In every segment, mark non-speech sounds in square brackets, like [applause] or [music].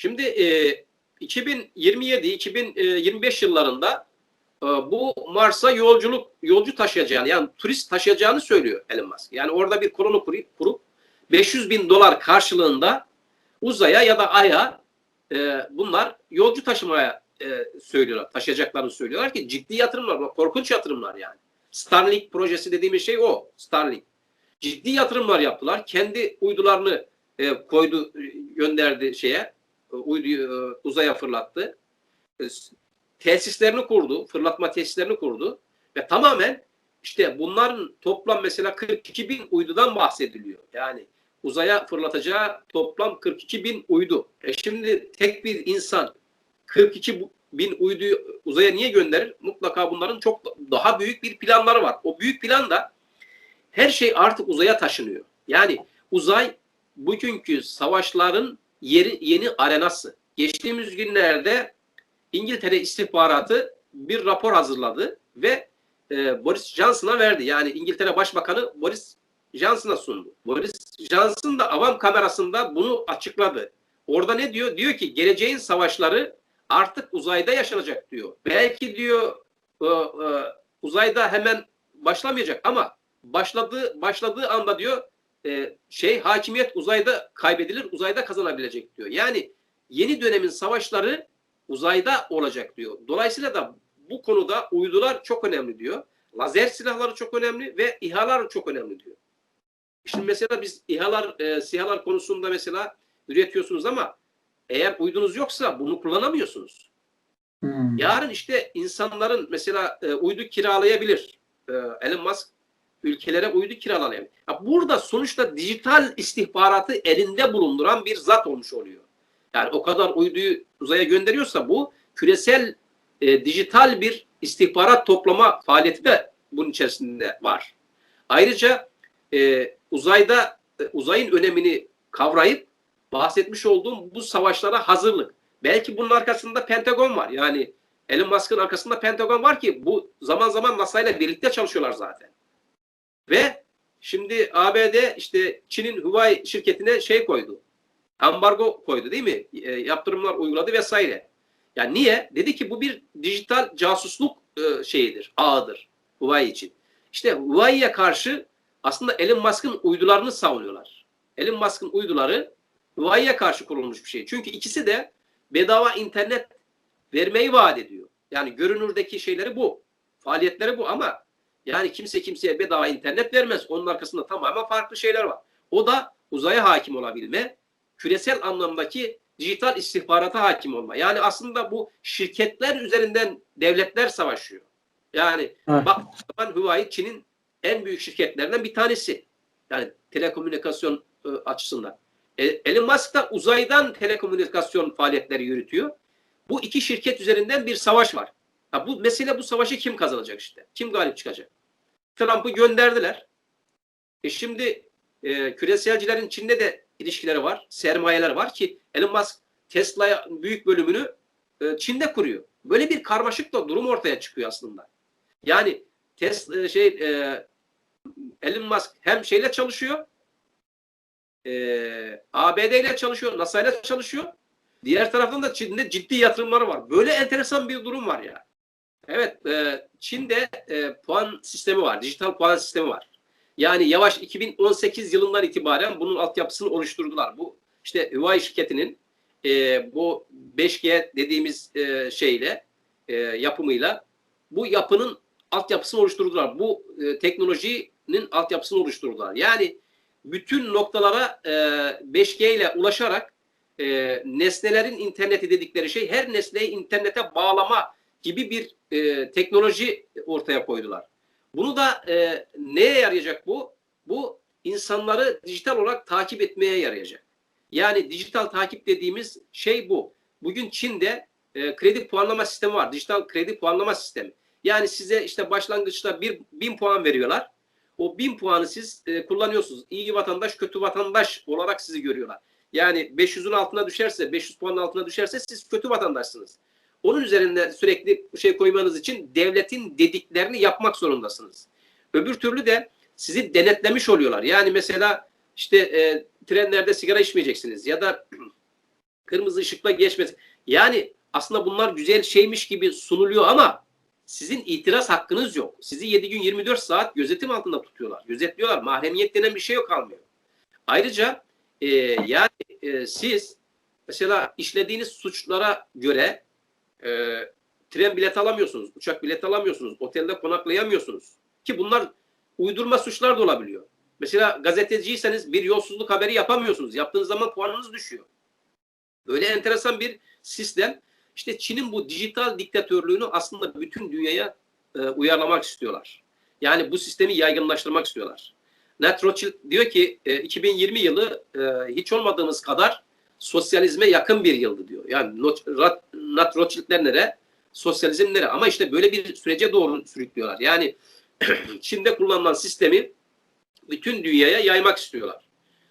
Şimdi e, 2027-2025 yıllarında e, bu Mars'a yolculuk yolcu taşıyacağını yani turist taşıyacağını söylüyor Elon Musk. Yani orada bir koloni kurup, kurup 500 bin dolar karşılığında uzaya ya da aya e, bunlar yolcu taşımaya e, söylüyorlar. Taşıyacaklarını söylüyorlar ki ciddi yatırımlar, korkunç yatırımlar yani. Starlink projesi dediğimiz şey o. Starlink. Ciddi yatırımlar yaptılar. Kendi uydularını e, koydu, e, gönderdi şeye, e, uyduyu e, uzaya fırlattı. E, tesislerini kurdu, fırlatma tesislerini kurdu ve tamamen işte bunların toplam mesela 42 bin uydudan bahsediliyor. Yani uzaya fırlatacağı toplam 42 bin uydu. E şimdi tek bir insan 42 bu- bin uyduyu uzaya niye gönderir? Mutlaka bunların çok daha büyük bir planları var. O büyük plan da her şey artık uzaya taşınıyor. Yani uzay bugünkü savaşların yeri yeni arenası. Geçtiğimiz günlerde İngiltere istihbaratı bir rapor hazırladı ve e, Boris Johnson'a verdi. Yani İngiltere Başbakanı Boris Johnson'a sundu. Boris Johnson da avam kamerasında bunu açıkladı. Orada ne diyor? Diyor ki geleceğin savaşları artık uzayda yaşanacak diyor. Belki diyor e, e, uzayda hemen başlamayacak ama başladığı başladığı anda diyor e, şey hakimiyet uzayda kaybedilir, uzayda kazanabilecek diyor. Yani yeni dönemin savaşları uzayda olacak diyor. Dolayısıyla da bu konuda uydular çok önemli diyor. Lazer silahları çok önemli ve İHA'lar çok önemli diyor. Şimdi mesela biz İHA'lar, e, SİHA'lar konusunda mesela üretiyorsunuz ama eğer uydunuz yoksa bunu kullanamıyorsunuz. Hmm. Yarın işte insanların mesela e, uydu kiralayabilir. E, Elon Musk ülkelere uydu kiralayabilir. Ya burada sonuçta dijital istihbaratı elinde bulunduran bir zat olmuş oluyor. Yani o kadar uyduyu uzaya gönderiyorsa bu küresel e, dijital bir istihbarat toplama faaliyeti de bunun içerisinde var. Ayrıca e, uzayda e, uzayın önemini kavrayıp bahsetmiş olduğum bu savaşlara hazırlık. Belki bunun arkasında Pentagon var. Yani Elon Musk'ın arkasında Pentagon var ki bu zaman zaman NASA ile birlikte çalışıyorlar zaten. Ve şimdi ABD işte Çin'in Huawei şirketine şey koydu. Ambargo koydu değil mi? E, yaptırımlar uyguladı vesaire. Yani niye? Dedi ki bu bir dijital casusluk e, şeyidir, ağıdır Huawei için. İşte Huawei'ye karşı aslında Elon Musk'ın uydularını savunuyorlar. Elon Musk'ın uyduları Huawei'ye karşı kurulmuş bir şey. Çünkü ikisi de bedava internet vermeyi vaat ediyor. Yani görünürdeki şeyleri bu. Faaliyetleri bu ama yani kimse kimseye bedava internet vermez. Onun arkasında tamamen farklı şeyler var. O da uzaya hakim olabilme, küresel anlamdaki dijital istihbarata hakim olma. Yani aslında bu şirketler üzerinden devletler savaşıyor. Yani Evet. bak zaman Huawei Çin'in en büyük şirketlerinden bir tanesi. Yani telekomünikasyon e, açısından. E, Elon Musk da uzaydan telekomünikasyon faaliyetleri yürütüyor. Bu iki şirket üzerinden bir savaş var. Ha, bu mesele bu savaşı kim kazanacak işte? Kim galip çıkacak? Trump'ı gönderdiler. E şimdi e, küreselcilerin Çin'le de ilişkileri var. Sermayeler var ki Elon Musk Tesla'ya büyük bölümünü e, Çin'de kuruyor. Böyle bir karmaşık da durum ortaya çıkıyor aslında. Yani Tesla şey e, Elon Musk hem şeyle çalışıyor e, ABD ile çalışıyor, NASA ile çalışıyor. Diğer taraftan da Çin'de ciddi yatırımları var. Böyle enteresan bir durum var ya. Evet, e, Çin'de e, puan sistemi var, dijital puan sistemi var. Yani yavaş 2018 yılından itibaren bunun altyapısını oluşturdular. Bu işte Huawei şirketinin e, bu 5G dediğimiz e, şeyle e, yapımıyla bu yapının altyapısını oluşturdular. Bu e, teknolojinin altyapısını oluşturdular. Yani bütün noktalara e, 5G ile ulaşarak e, nesnelerin interneti dedikleri şey her nesneyi internete bağlama gibi bir e, teknoloji ortaya koydular. Bunu da e, neye yarayacak bu? Bu insanları dijital olarak takip etmeye yarayacak. Yani dijital takip dediğimiz şey bu. Bugün Çin'de e, kredi puanlama sistemi var. Dijital kredi puanlama sistemi. Yani size işte başlangıçta bir bin puan veriyorlar. O bin puanı siz e, kullanıyorsunuz. İyi vatandaş, kötü vatandaş olarak sizi görüyorlar. Yani 500'ün altına düşerse, 500 puanın altına düşerse siz kötü vatandaşsınız. Onun üzerinde sürekli şey koymanız için devletin dediklerini yapmak zorundasınız. Öbür türlü de sizi denetlemiş oluyorlar. Yani mesela işte e, trenlerde sigara içmeyeceksiniz ya da [clears throat] Kırmızı ışıkla geçmesi. Yani aslında bunlar güzel şeymiş gibi sunuluyor ama sizin itiraz hakkınız yok. Sizi 7 gün 24 saat gözetim altında tutuyorlar. Gözetliyorlar. Mahremiyet denen bir şey yok kalmıyor. Ayrıca e, yani e, siz mesela işlediğiniz suçlara göre e, tren bilet alamıyorsunuz, uçak bilet alamıyorsunuz, otelde konaklayamıyorsunuz. Ki bunlar uydurma suçlar da olabiliyor. Mesela gazeteciyseniz bir yolsuzluk haberi yapamıyorsunuz. Yaptığınız zaman puanınız düşüyor. Böyle enteresan bir sistem. İşte Çin'in bu dijital diktatörlüğünü aslında bütün dünyaya e, uyarlamak istiyorlar. Yani bu sistemi yaygınlaştırmak istiyorlar. Nat Rothschild diyor ki e, 2020 yılı e, hiç olmadığımız kadar sosyalizme yakın bir yıldı diyor. Yani Nat Rothschild'ler nere? Sosyalizm nere? Ama işte böyle bir sürece doğru sürüklüyorlar. Yani [clears throat] Çin'de kullanılan sistemi bütün dünyaya yaymak istiyorlar.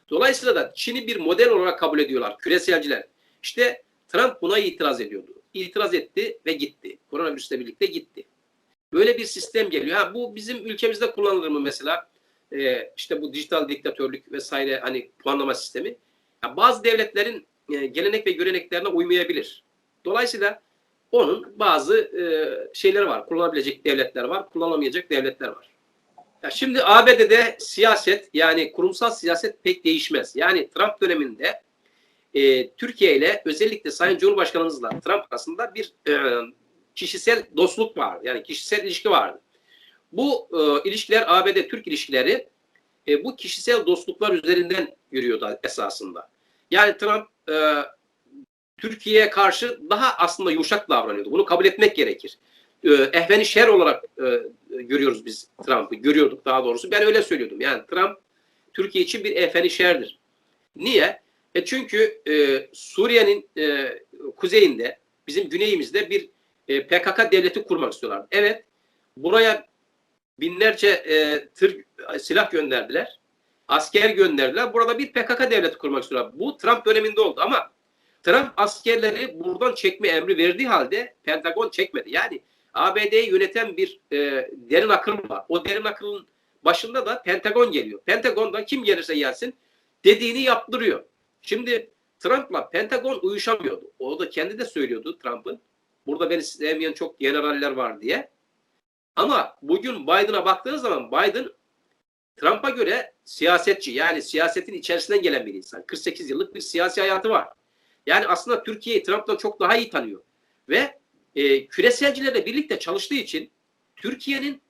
Dolayısıyla da Çin'i bir model olarak kabul ediyorlar küreselciler. İşte Trump buna itiraz ediyordu. İtiraz etti ve gitti. Koronavirüsle birlikte gitti. Böyle bir sistem geliyor. Ha, bu bizim ülkemizde kullanılır mı mesela? Ee, işte bu dijital diktatörlük vesaire hani puanlama sistemi. Ya bazı devletlerin e, gelenek ve göreneklerine uymayabilir. Dolayısıyla onun bazı e, şeyleri var. Kullanılabilecek devletler var, kullanılamayacak devletler var. Ya şimdi ABD'de siyaset yani kurumsal siyaset pek değişmez. Yani Trump döneminde e, Türkiye ile özellikle Sayın Cumhurbaşkanımızla Trump arasında bir e, kişisel dostluk var. Yani kişisel ilişki vardı. Bu e, ilişkiler ABD-Türk ilişkileri e, bu kişisel dostluklar üzerinden yürüyordu esasında. Yani Trump e, Türkiye'ye karşı daha aslında yumuşak davranıyordu. Bunu kabul etmek gerekir. E, ehveni şer olarak e, görüyoruz biz Trump'ı. Görüyorduk daha doğrusu. Ben öyle söylüyordum. Yani Trump Türkiye için bir ehveni şerdir. Niye? E çünkü e, Suriye'nin e, kuzeyinde, bizim güneyimizde bir e, PKK devleti kurmak istiyorlar. Evet, buraya binlerce e, tır silah gönderdiler. Asker gönderdiler. Burada bir PKK devleti kurmak istiyorlar. Bu Trump döneminde oldu ama Trump askerleri buradan çekme emri verdiği halde Pentagon çekmedi. Yani ABD'yi yöneten bir e, derin akıl var. O derin akılın başında da Pentagon geliyor. Pentagon'da kim gelirse gelsin dediğini yaptırıyor. Şimdi Trump'la Pentagon uyuşamıyordu. O da kendi de söylüyordu Trump'ın. Burada beni sevmeyen çok generaller var diye. Ama bugün Biden'a baktığınız zaman Biden Trump'a göre siyasetçi yani siyasetin içerisinden gelen bir insan. 48 yıllık bir siyasi hayatı var. Yani aslında Türkiye'yi Trump'tan çok daha iyi tanıyor. Ve e, küreselcilerle birlikte çalıştığı için Türkiye'nin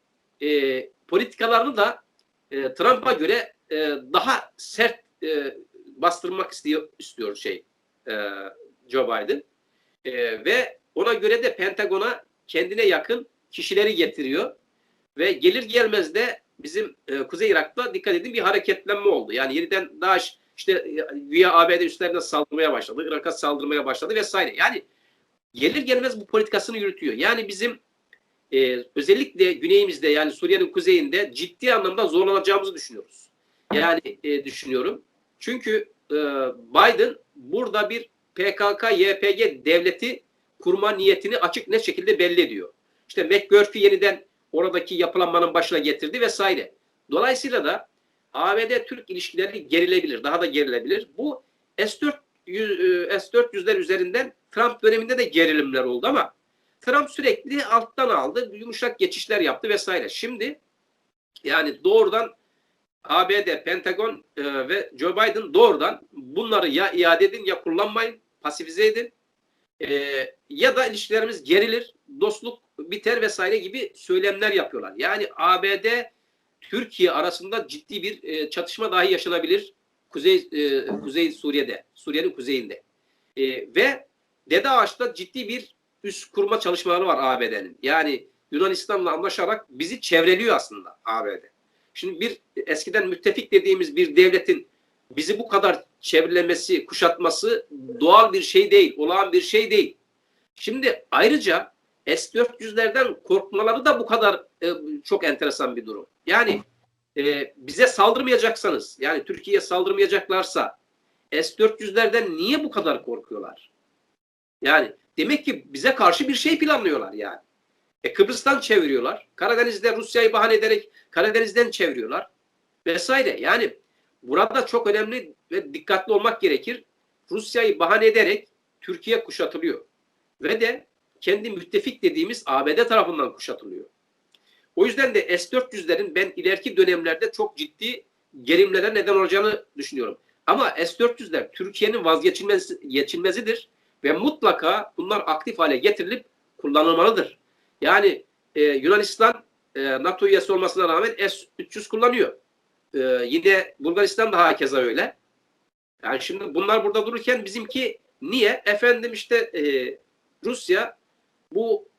e, politikalarını da e, Trump'a göre e, daha sert e, bastırmak istiyor, istiyor şey e, Joe Biden. E, ve ona göre de Pentagon'a kendine yakın kişileri getiriyor. Ve gelir gelmez de bizim e, Kuzey Irak'ta dikkat edin bir hareketlenme oldu. Yani yeniden DAEŞ işte e, güya ABD üstlerine saldırmaya başladı. Irak'a saldırmaya başladı vesaire. Yani gelir gelmez bu politikasını yürütüyor. Yani bizim e, özellikle güneyimizde yani Suriye'nin kuzeyinde ciddi anlamda zorlanacağımızı düşünüyoruz. Yani e, düşünüyorum. Çünkü e, Biden burada bir PKK, YPG devleti kurma niyetini açık ne şekilde belli ediyor. İşte McGurk'ü yeniden oradaki yapılanmanın başına getirdi vesaire. Dolayısıyla da ABD-Türk ilişkileri gerilebilir, daha da gerilebilir. Bu S-400, S-400'ler üzerinden Trump döneminde de gerilimler oldu ama Trump sürekli alttan aldı, yumuşak geçişler yaptı vesaire. Şimdi yani doğrudan ABD, Pentagon e, ve Joe Biden doğrudan bunları ya iade edin ya kullanmayın, pasifize edin e, ya da ilişkilerimiz gerilir, dostluk biter vesaire gibi söylemler yapıyorlar. Yani ABD Türkiye arasında ciddi bir e, çatışma dahi yaşanabilir Kuzey e, Kuzey Suriye'de, Suriye'nin kuzeyinde. E, ve Dede Ağaç'ta ciddi bir üst kurma çalışmaları var ABD'nin. Yani Yunanistan'la anlaşarak bizi çevreliyor aslında ABD. Şimdi bir eskiden müttefik dediğimiz bir devletin bizi bu kadar çevrelemesi, kuşatması doğal bir şey değil, olağan bir şey değil. Şimdi ayrıca S-400'lerden korkmaları da bu kadar e, çok enteresan bir durum. Yani e, bize saldırmayacaksanız, yani Türkiye'ye saldırmayacaklarsa S-400'lerden niye bu kadar korkuyorlar? Yani demek ki bize karşı bir şey planlıyorlar yani. E, Kıbrıs'tan çeviriyorlar. Karadeniz'de Rusya'yı bahane ederek Karadeniz'den çeviriyorlar. Vesaire. Yani burada çok önemli ve dikkatli olmak gerekir. Rusya'yı bahane ederek Türkiye kuşatılıyor. Ve de kendi müttefik dediğimiz ABD tarafından kuşatılıyor. O yüzden de S-400'lerin ben ileriki dönemlerde çok ciddi gerimlere neden olacağını düşünüyorum. Ama S-400'ler Türkiye'nin vazgeçilmez, geçilmezidir ve mutlaka bunlar aktif hale getirilip kullanılmalıdır. Yani e, Yunanistan e, NATO üyesi olmasına rağmen S-300 kullanıyor. E, yine Bulgaristan da hakeza öyle. Yani şimdi bunlar burada dururken bizimki niye? Efendim işte e, Rusya bu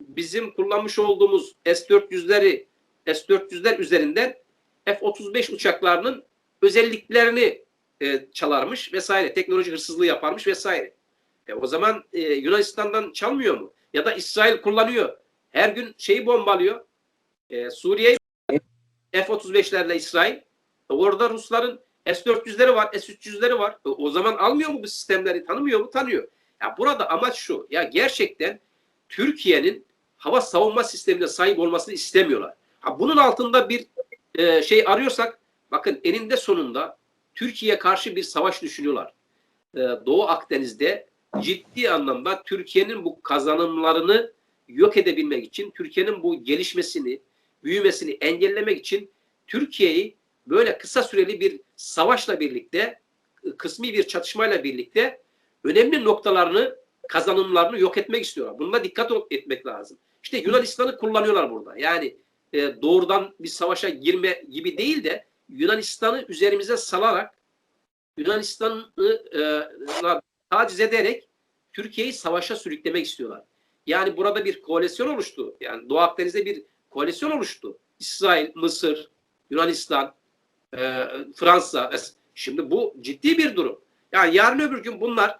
bizim kullanmış olduğumuz S-400'leri S-400'ler üzerinden F-35 uçaklarının özelliklerini e, çalarmış vesaire. Teknoloji hırsızlığı yaparmış vesaire. E, o zaman e, Yunanistan'dan çalmıyor mu? Ya da İsrail kullanıyor. Her gün şeyi bombalıyor. E, Suriye'yi F-35'lerle İsrail. E, orada Rusların S-400'leri var, S-300'leri var. E, o zaman almıyor mu bu sistemleri? Tanımıyor mu? Tanıyor. Ya burada amaç şu. Ya gerçekten Türkiye'nin hava savunma sistemine sahip olmasını istemiyorlar. Ha, bunun altında bir e, şey arıyorsak bakın eninde sonunda Türkiye'ye karşı bir savaş düşünüyorlar. E, Doğu Akdeniz'de ciddi anlamda Türkiye'nin bu kazanımlarını yok edebilmek için, Türkiye'nin bu gelişmesini, büyümesini engellemek için Türkiye'yi böyle kısa süreli bir savaşla birlikte, kısmi bir çatışmayla birlikte önemli noktalarını, kazanımlarını yok etmek istiyorlar. Bunda dikkat etmek lazım. İşte Yunanistan'ı kullanıyorlar burada. Yani e, doğrudan bir savaşa girme gibi değil de Yunanistan'ı üzerimize salarak Yunanistan'ı e, taciz ederek Türkiye'yi savaşa sürüklemek istiyorlar. Yani burada bir koalisyon oluştu. Yani Doğu Akdeniz'de bir koalisyon oluştu. İsrail, Mısır, Yunanistan, e, Fransa. Şimdi bu ciddi bir durum. Yani yarın öbür gün bunlar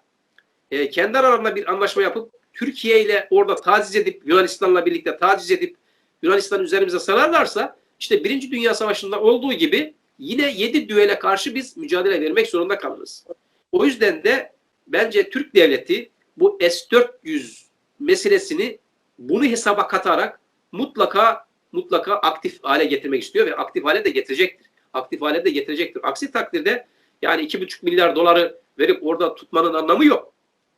e, kendi aralarında bir anlaşma yapıp Türkiye ile orada taciz edip Yunanistan'la birlikte taciz edip Yunanistan üzerimize sararlarsa işte Birinci Dünya Savaşı'nda olduğu gibi yine yedi düğele karşı biz mücadele vermek zorunda kalırız. O yüzden de bence Türk devleti bu S-400 meselesini bunu hesaba katarak mutlaka mutlaka aktif hale getirmek istiyor ve aktif hale de getirecektir. Aktif hale de getirecektir. Aksi takdirde yani iki buçuk milyar doları verip orada tutmanın anlamı yok.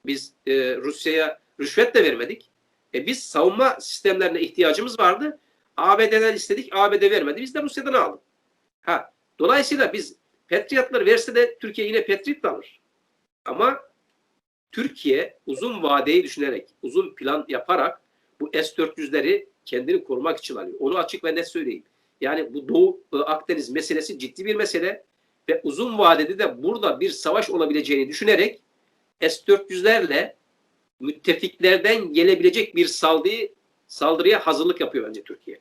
Biz e, Rusya'ya rüşvet de vermedik. E, biz savunma sistemlerine ihtiyacımız vardı. ABD'den istedik, ABD vermedi. Biz de Rusya'dan aldık. Ha, dolayısıyla biz Patriot'ları verse de Türkiye yine Patriot alır. Ama Türkiye uzun vadeyi düşünerek, uzun plan yaparak bu S-400'leri kendini korumak için alıyor. Onu açık ve net söyleyeyim. Yani bu Doğu e, Akdeniz meselesi ciddi bir mesele ve uzun vadede de burada bir savaş olabileceğini düşünerek S-400'lerle müttefiklerden gelebilecek bir saldırı saldırıya hazırlık yapıyor bence Türkiye.